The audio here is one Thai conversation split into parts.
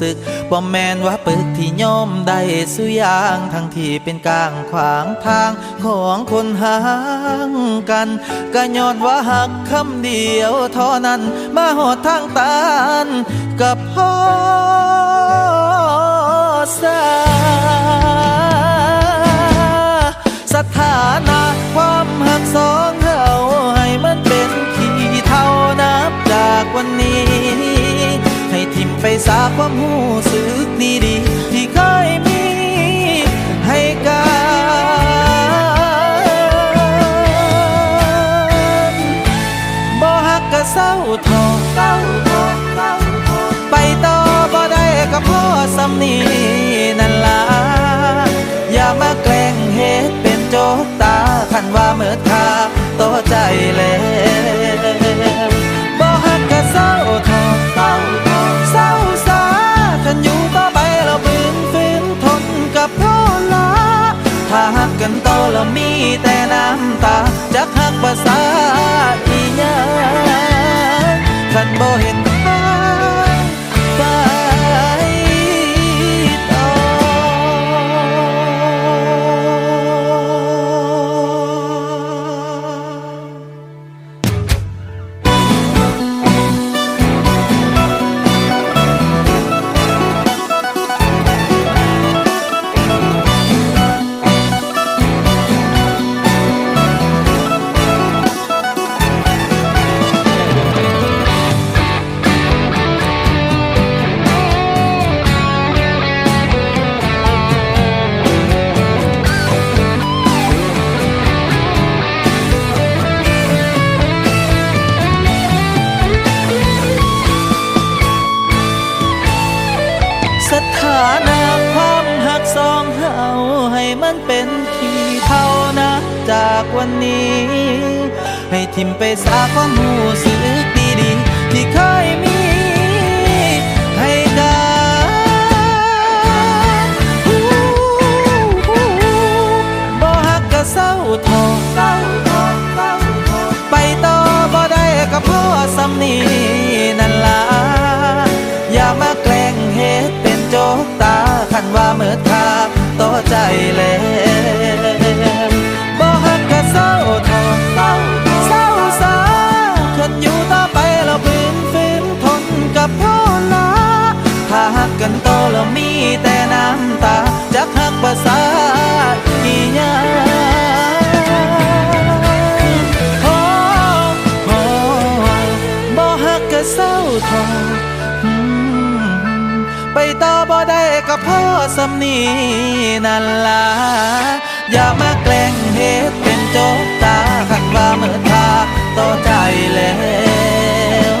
สึกบ่แมนว่าปึกที่ย่อมได้สุยางทั้งที่เป็นกลางขวางทางของคนห่างกันก็ยอดว่าหักคำเดียวเท่านั้นมาหอดทางตันกับพ่อสาสถานะความหักสองเฮาให้มันเป็นขีเท่านับจากวันนี้ ไปสาความหูสึกดีๆที่เคยมีให้กันบ่ฮักก็เศร้าทอเศร้าทอไปต่อบ่ได้ก็พ่อสำนีนั่นล่ะอย่ามาแกล้งเหตุเป็นโจกตาคันว่าเมื่อทาต่อใจแล้ว มีแต่น้ำตา วันนี้ ให้ทิมไปสาความหูสึกดีๆที่เคยมีให้กันบ่ฮักก็เศร้าทอเศร้าทอเศร้าทอไปต่อบ่ได้ก็เพราะสำนีนั่ ทอไปต่อบ่ได้ก็พ่อสำนีนั่นล่ะอย่ามาแกล้งเหตุเป็นโจกตาขันว่าเมื่อทาต่อใจแล้ว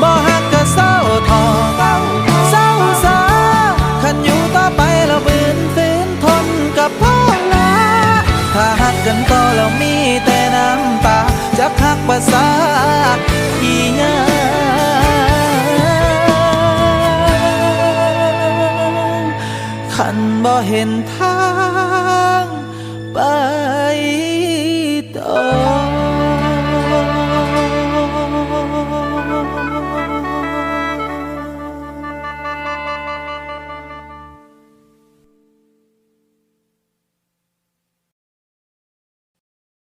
บ่ฮักก็เศร้าทอเศร้าสาขันอยู่ต่อไปแล้วบืนฝืนทนกับพ่อลาถ้าหักกันต่อแล้วมีแต่น้ำตาจะหักภาษาอีหยัง